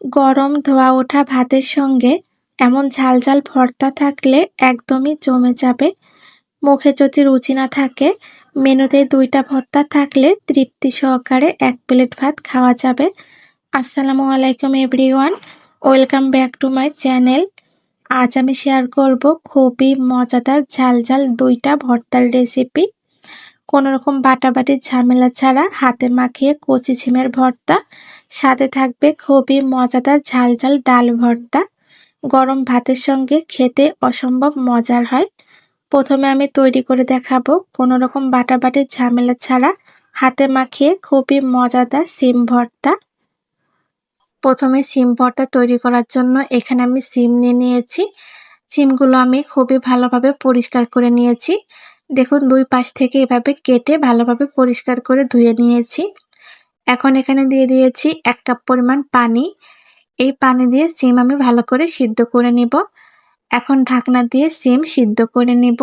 গরম ধোয়া ওঠা ভাতের সঙ্গে এমন ঝাল ঝাল ভর্তা থাকলে একদমই জমে যাবে। মুখে যদি রুচি না থাকে, মেনুতে দুইটা ভর্তা থাকলে তৃপ্তি সহকারে এক প্লেট ভাত খাওয়া যাবে। আসসালামু আলাইকুম everyone, welcome back to my channel. আজ আমি শেয়ার করব খুবই মজাদার ঝাল ঝাল দুইটা ভর্তার রেসিপি। কোনো রকম বাটাবাটির ঝামেলা ছাড়া হাতে মাখিয়ে কচি ছিমের ভর্তা সাথে থাকবে খুবই মজাদার ঝাল ঝাল ডাল ভর্তা। গরম ভাতের সঙ্গে খেতে অসম্ভব মজার হয়। প্রথমে আমি তৈরি করে দেখাবো কোনো রকম বাটাবাটির ঝামেলা ছাড়া হাতে মাখিয়ে খুবই মজাদার সিম ভর্তা। প্রথমে সিম ভর্তা তৈরি করার জন্য এখানে আমি সিম নিয়ে নিয়েছি। সিমগুলো আমি খুবই ভালোভাবে পরিষ্কার করে নিয়েছি। দেখুন দুই পাশ থেকে এভাবে কেটে ভালোভাবে পরিষ্কার করে ধুয়ে নিয়েছি। এখন এখানে দিয়ে দিয়েছি এক কাপ পরিমাণ পানি। এই পানি দিয়ে সিম আমি ভালো করে সিদ্ধ করে নিব। এখন ঢাকনা দিয়ে সিম সিদ্ধ করে নিব।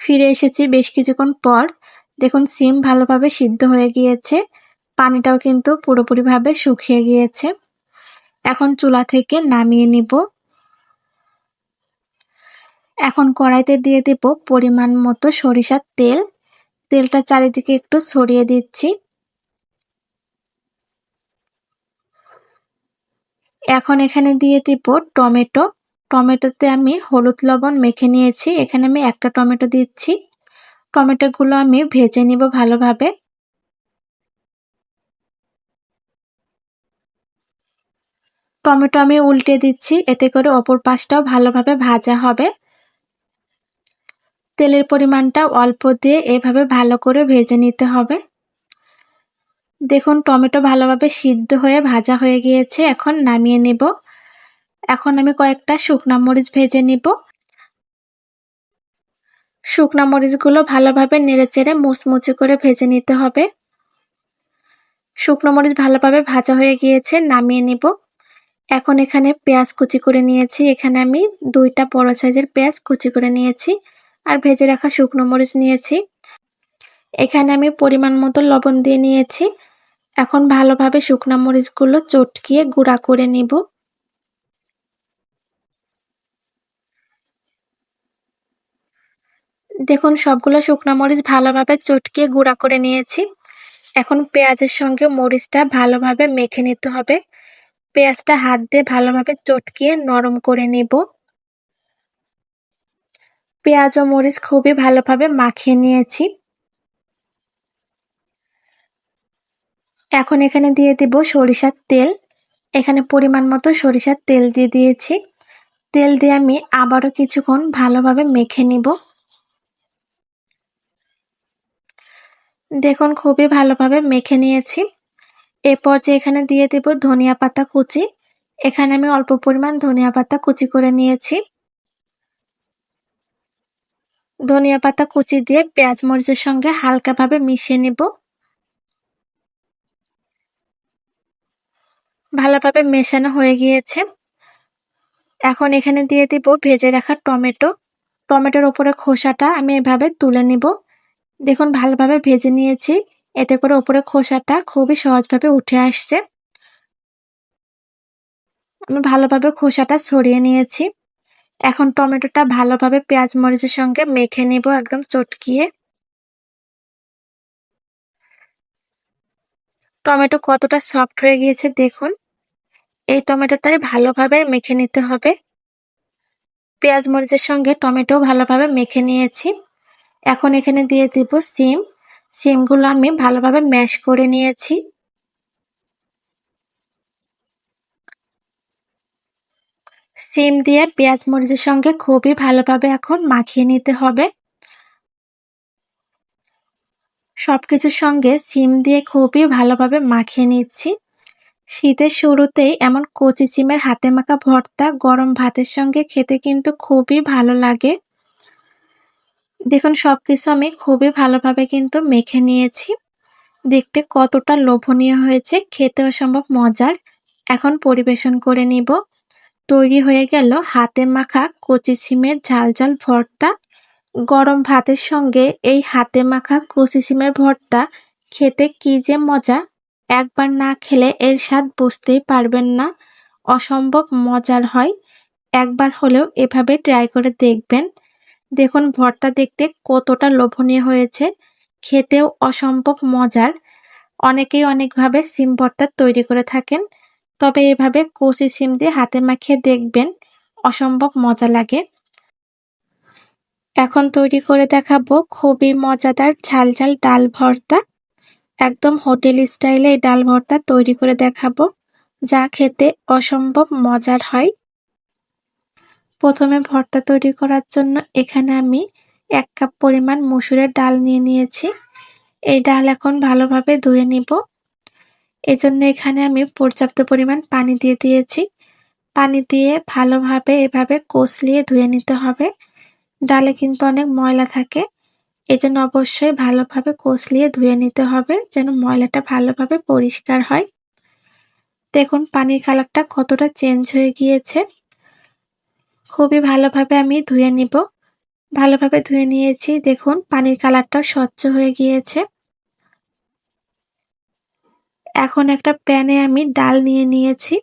ফিরে এসেছি বেশ কিছুক্ষণ পর। দেখুন, সিম ভালোভাবে সিদ্ধ হয়ে গিয়েছে। পানিটাও কিন্তু পুরোপুরিভাবে শুকিয়ে গিয়েছে। এখন চুলা থেকে নামিয়ে নিব। এখন কড়াইতে দিয়ে দেব পরিমাণ মতো সরিষার তেল। তেলটা চারিদিকে একটু ছড়িয়ে দিচ্ছি। এখন এখানে দিয়ে দিব টমেটো। টমেটোতে আমি হলুদ লবণ মেখে নিয়েছি। এখানে আমি একটা টমেটো দিচ্ছি। টমেটোগুলো আমি ভেজে নিব ভালোভাবে। টমেটো আমি উল্টে দিচ্ছি। এতে করে অপর পাশটাও ভালোভাবে ভাজা হবে। তেলের পরিমাণটা অল্প দিয়ে এভাবে ভালো করে ভেজে নিতে হবে। দেখুন, টমেটো ভালোভাবে সিদ্ধ হয়ে ভাজা হয়ে গিয়েছে, এখন নামিয়ে নেব। এখন আমি কয়েকটা শুকনা মরিচ ভেজে নিব। শুকনা মরিচগুলো ভালোভাবে নেড়ে চেড়ে মুচমুচে করে ভেজে নিতে হবে। শুকনো মরিচ ভালোভাবে ভাজা হয়ে গিয়েছে, নামিয়ে নিব। এখন এখানে পেঁয়াজ কুচি করে নিয়েছি। এখানে আমি দুইটা বড় সাইজের পেঁয়াজ কুচি করে নিয়েছি আর ভেজে রাখা শুকনো মরিচ নিয়েছি। এখানে আমি পরিমাণ মতো লবণ দিয়ে নিয়েছি। এখন ভালোভাবে শুকনো মরিচগুলো চটকিয়ে গুঁড়া করে নিব। দেখুন, সবগুলো শুকনো মরিচ ভালোভাবে চটকিয়ে গুঁড়া করে নিয়েছি। এখন পেঁয়াজের সঙ্গে মরিচটা ভালোভাবে মেখে নিতে হবে। পেঁয়াজটা হাত দিয়ে ভালোভাবে চটকিয়ে নরম করে নিব। পেঁয়াজ ও মরিচ খুবই ভালোভাবে মাখিয়ে নিয়েছি। এখন এখানে দিয়ে দিব সরিষার তেল। এখানে পরিমাণ মতো সরিষার তেল দিয়ে দিয়েছি। তেল দিয়ে আমি আবারও কিছুক্ষণ ভালোভাবে মেখে নিব। দেখুন, খুবই ভালোভাবে মেখে নিয়েছি। এরপর যে এখানে দিয়ে দেব ধনিয়া পাতা কুচি। এখানে আমি অল্প পরিমাণ ধনিয়া পাতা কুচি করে নিয়েছি। ধনিয়া পাতা কুচি দিয়ে পেঁয়াজ মরিচের সঙ্গে হালকাভাবে মিশিয়ে নিব। ভালোভাবে মেশানো হয়ে গিয়েছে। এখন এখানে দিয়ে দিব ভেজে রাখা টমেটো। টমেটোর ওপরে খোসাটা আমি এভাবে তুলে নিব। দেখুন, ভালোভাবে ভেজে নিয়েছি। এতে করে ওপরে খোসাটা খুবই সহজভাবে উঠে আসছে। আমি ভালোভাবে খোসাটা ছড়িয়ে নিয়েছি। এখন টমেটোটা ভালোভাবে পেঁয়াজ মরিচের সঙ্গে মেখে নিব একদম চটকিয়ে। টমেটো কতটা সফট হয়ে গিয়েছে দেখুন। এই টমেটোটাই ভালোভাবে মেখে নিতে হবে। পেঁয়াজ মরিচের সঙ্গে টমেটো ভালোভাবে মেখে নিয়েছি। এখন এখানে দিয়ে দিব সিম। সিমগুলো আমি ভালোভাবে ম্যাশ করে নিয়েছি। সিম দিয়ে পেঁয়াজ মরিচের সঙ্গে খুবই ভালোভাবে এখন মাখিয়ে নিতে হবে। সবকিছুর সঙ্গে সিম দিয়ে খুবই ভালোভাবে মাখিয়ে নিচ্ছি। শীতের শুরুতেই এমন কচি সিমের হাতে মাখা ভর্তা গরম ভাতের সঙ্গে খেতে কিন্তু খুবই ভালো লাগে। দেখুন সব কিছু আমি খুবই ভালোভাবে কিন্তু মেখে নিয়েছি। দেখতে কতটা লোভনীয় হয়েছে খেতে অসম্ভব মজার। এখন পরিবেশন করে নিব। তৈরি হয়ে গেল হাতে মাখা কচি সিমের ঝাল ঝাল ভর্তা। গরম ভাতের সঙ্গে এই হাতে মাখা কচি সিমের ভর্তা খেতে কি যে মজা? একবার না খেলে এর স্বাদ বুঝতেই পারবেন না। অসম্ভব মজার হয়। একবার হলেও এভাবে ট্রাই করে দেখবেন। দেখুন, ভর্তা দেখতে কতটা লোভনীয় হয়েছে। খেতেও অসম্ভব মজার। অনেকেই অনেকভাবে সিম ভর্তা তৈরি করে থাকেন। তবে এভাবে কচি সিম দিয়ে হাতে মাখিয়ে দেখবেন, অসম্ভব মজা লাগে। এখন তৈরি করে দেখাবো খুবই মজাদার ঝাল ঝাল ডাল ভর্তা। একদম হোটেল স্টাইলে এই ডাল ভর্তা তৈরি করে দেখাবো, যা খেতে অসম্ভব মজার হয়। প্রথমে ভর্তা তৈরি করার জন্য এখানে আমি এক কাপ পরিমাণ মসুরের ডাল নিয়ে নিয়েছি। এই ডাল এখন ভালোভাবে ধুয়ে নিব। এজন্য এখানে আমি পর্যাপ্ত পরিমাণ পানি দিয়ে দিয়েছি। পানি দিয়ে ভালোভাবে এভাবে কষলিয়ে ধুয়ে নিতে হবে। ডালে কিন্তু অনেক ময়লা থাকে। এজন্য অবশ্যই ভালোভাবে কষলিয়ে ধুয়ে নিতে হবে যেন ময়লাটা ভালোভাবে পরিষ্কার হয়। দেখুন, পানির কালারটা কতটা চেঞ্জ হয়ে গিয়েছে। খুবই ভালোভাবে আমি ধুয়ে নিব। ভালোভাবে ধুয়ে নিয়েছি। দেখুন, পানির কালারটা স্বচ্ছ হয়ে গিয়েছে। এখন একটা প্যানে আমি ডাল নিয়ে নিয়েছি।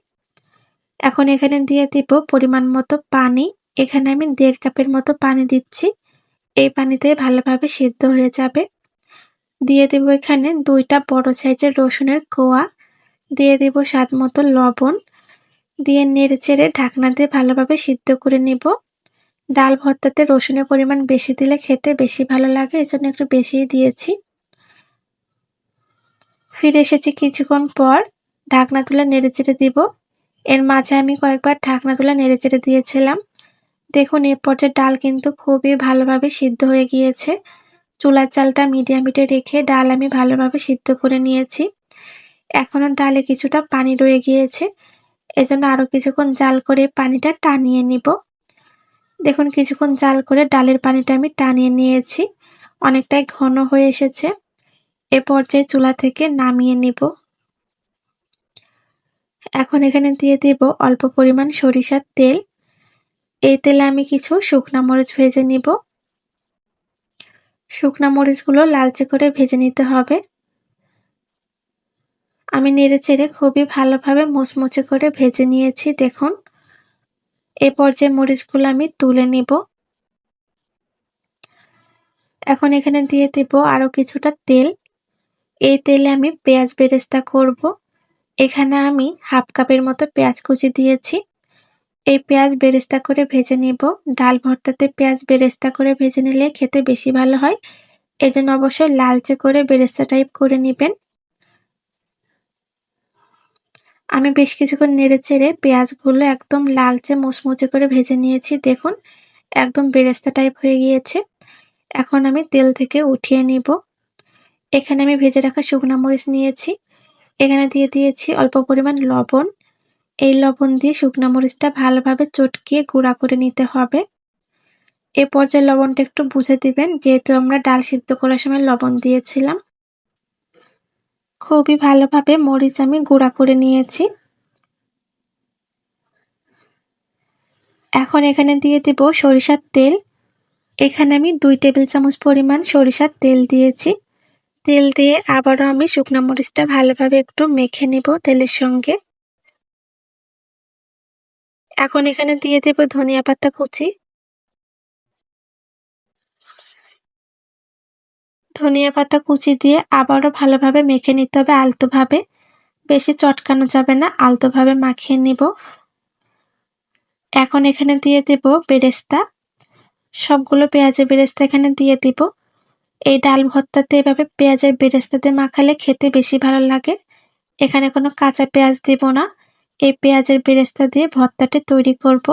এখন এখানে দিয়ে দিব পরিমাণ মতো পানি। এখানে আমি দেড় কাপের মতো পানি দিচ্ছি। এই পানিতে ভালোভাবে সিদ্ধ হয়ে যাবে। দিয়ে দেব এখানে দুইটা বড় সাইজের রসুনের কোয়া। দিয়ে দেব স্বাদ মতো লবণ। দিয়ে নেড়ে চেড়ে ঢাকনা দিয়ে ভালোভাবে সিদ্ধ করে নিব। ডাল ভর্তাতে রসুনের পরিমাণ বেশি দিলে খেতে বেশি ভালো লাগে, এজন্য একটু বেশিই দিয়েছি। ফিরে এসেছি কিছুক্ষণ পর, ঢাকনা তুলে নেড়ে চেড়ে দিব। এর মাঝে আমি কয়েকবার ঢাকনা তুলে নেড়ে চেড়ে দিয়েছিলাম। দেখুন এ পর্যায়ে ডাল কিন্তু খুবই ভালোভাবে সিদ্ধ হয়ে গিয়েছে। চুলার চালটা মিডিয়াম হিটে রেখে ডাল আমি ভালোভাবে সিদ্ধ করে নিয়েছি। এখনও ডালে কিছুটা পানি রয়ে গিয়েছে। এজন্য আরও কিছুক্ষণ জাল করে পানিটা টানিয়ে নিব। দেখুন, কিছুক্ষণ জাল করে ডালের পানিটা আমি টানিয়ে নিয়েছি। অনেকটাই ঘন হয়ে এসেছে। এ পর্যায়ে চুলা থেকে নামিয়ে নিব। এখন এখানে দিয়ে দেব অল্প পরিমাণ সরিষার তেল। এই তেলে আমি কিছু শুকনা মরিচ ভেজে নিব। শুকনা মরিচগুলো লালচে করে ভেজে নিতে হবে। আমি নেড়ে চেড়ে খুবই ভালোভাবে মুচমুচে করে ভেজে নিয়েছি, দেখুন। এ পর্যায়ে মরিচগুলো আমি তুলে নিব। এখন এখানে দিয়ে দেব আরও কিছুটা তেল। এই তেলে আমি পেঁয়াজ বেরেস্তা করব। এখানে আমি হাফ কাপের মতো পেঁয়াজ কুচি দিয়েছি। এই পেঁয়াজ বেরেস্তা করে ভেজে নিব। ডাল ভর্তাতে পেঁয়াজ বেরেস্তা করে ভেজে নিলে খেতে বেশি ভালো হয়। এই জন্য অবশ্যই লালচে করে বেরেস্তা টাইপ করে নেবেন। আমি বেশ কিছুক্ষণ নেড়ে চেড়ে পেঁয়াজগুলো একদম লালচে মুচমুচে করে ভেজে নিয়েছি। দেখুন, একদম বেরেস্তা টাইপ হয়ে গিয়েছে। এখন আমি তেল থেকে উঠিয়ে নিব। এখানে আমি ভেজে রাখা শুকনো মরিচ নিয়েছি। এখানে দিয়ে দিয়েছি অল্প পরিমাণ লবণ। এই লবণ দিয়ে শুকনো মরিচটা ভালোভাবে চটকিয়ে গুঁড়া করে নিতে হবে। এ পর্যায়ে লবণটা একটু বুঝে দিবেন, যেহেতু আমরা ডাল সিদ্ধ করার সময় লবণ দিয়েছিলাম। খুবই ভালোভাবে মরিচ আমি গুঁড়া করে নিয়েছি। এখন এখানে দিয়ে দেব সরিষার তেল। এখানে আমি দুই টেবিল চামচ পরিমাণ সরিষার তেল দিয়েছি। তেল দিয়ে আবারও আমি শুকনো মরিচটা ভালোভাবে একটু মেখে নিব তেলের সঙ্গে। এখন এখানে দিয়ে দেব ধনিয়া পাতা কুচি। ধনিয়া পাতা কুচি দিয়ে আবারও ভালোভাবে মেখে নিতে হবে আলতোভাবে। বেশি চটকানো যাবে না, আলতোভাবে মাখিয়ে নিব। এখন এখানে দিয়ে দেব বেরেস্তা। সবগুলো পেঁয়াজের বেরেস্তা এখানে দিয়ে দিব। এই ডাল ভর্তাতে এভাবে পেঁয়াজের বেরেস্তাতে মাখালে খেতে বেশি ভালো লাগে। এখানে কোনো কাঁচা পেঁয়াজ দিব না। এই পেঁয়াজের বেরেস্তা দিয়ে ভর্তাটি তৈরি করব।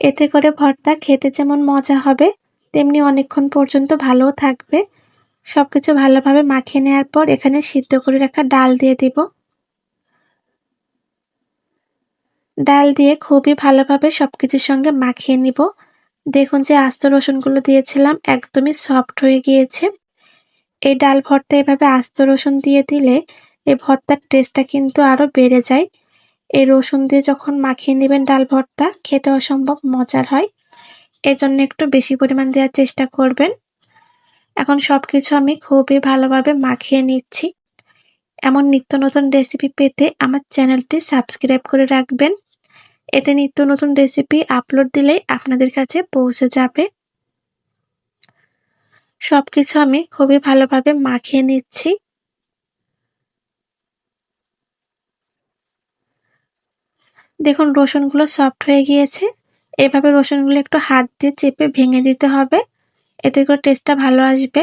এতে করে ভর্তা খেতে যেমন মজা হবে, তেমনি অনেকক্ষণ পর্যন্ত ভালোও থাকবে। সব কিছু ভালোভাবে মাখিয়ে নেওয়ার পর এখানে সিদ্ধ করে রাখা ডাল দিয়ে দিব। ডাল দিয়ে খুবই ভালোভাবে সব কিছুর সঙ্গে মাখিয়ে নিব। দেখুন যে আস্ত রসুনগুলো দিয়েছিলাম, একদমই সফট হয়ে গিয়েছে। এই ডাল ভর্তা এভাবে আস্ত রসুন দিয়ে দিলে এই ভর্তার টেস্টটা কিন্তু আরও বেড়ে যায়। এই রসুন দিয়ে যখন মাখিয়ে নেবেন ডাল ভর্তা, খেতে অসম্ভব মজার হয়। এজন্য একটু বেশি পরিমাণ দেওয়ার চেষ্টা করবেন। এখন সব কিছু আমি খুবই ভালোভাবে মাখিয়ে নিচ্ছি। এমন নিত্য নতুন রেসিপি পেতে আমার চ্যানেলটি সাবস্ক্রাইব করে রাখবেন। এতে নিত্য নতুন রেসিপি আপলোড দিলেই আপনাদের কাছে পৌঁছে যাবে। সব কিছু আমি খুবই ভালোভাবে মাখিয়ে নিচ্ছি। দেখুন, রসুনগুলো সফট হয়ে গিয়েছে। এভাবে রসুনগুলো একটু হাত দিয়ে চেপে ভেঙে দিতে হবে। এতে করে টেস্টটা ভালো আসবে।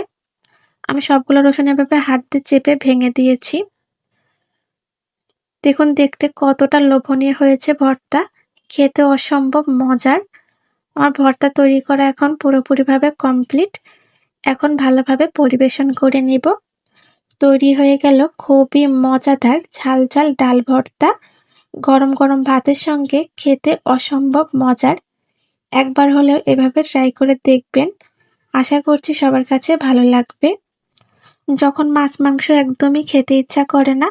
আমি সবগুলো রসুন এভাবে হাত দিয়ে চেপে ভেঙে দিয়েছি। দেখুন, দেখতে কতটা লোভনীয় হয়েছে ভর্তা। খেতে অসম্ভব মজার। আমার ভর্তা তৈরি করা এখন পুরোপুরিভাবে কমপ্লিট এখন ভালোভাবে পরিবেশন করে নিব। তৈরি হয়ে গেল খুবই মজাদার ঝাল ঝাল ডাল ভর্তা। গরম গরম ভাতের সঙ্গে খেতে অসম্ভব মজার। একবার হলেও এভাবে ট্রাই করে দেখবেন। আশা করছি সবার কাছে ভালো লাগবে। যখন মাছ মাংস একদমই খেতে ইচ্ছা করে না,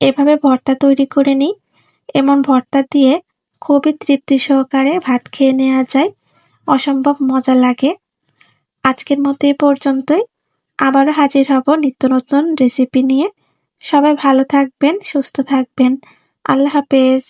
এভাবে ভর্তা তৈরি করে নিই। এমন ভর্তা দিয়ে খুবই তৃপ্তি সহকারে ভাত খেয়ে নেওয়া যায়। অসম্ভব মজা লাগে। আজকের মতো এ পর্যন্তই। আবারও হাজির হব নিত্য নতুন রেসিপি নিয়ে। সবাই ভালো থাকবেন, সুস্থ থাকবেন। আল্লাহ হাফেজ।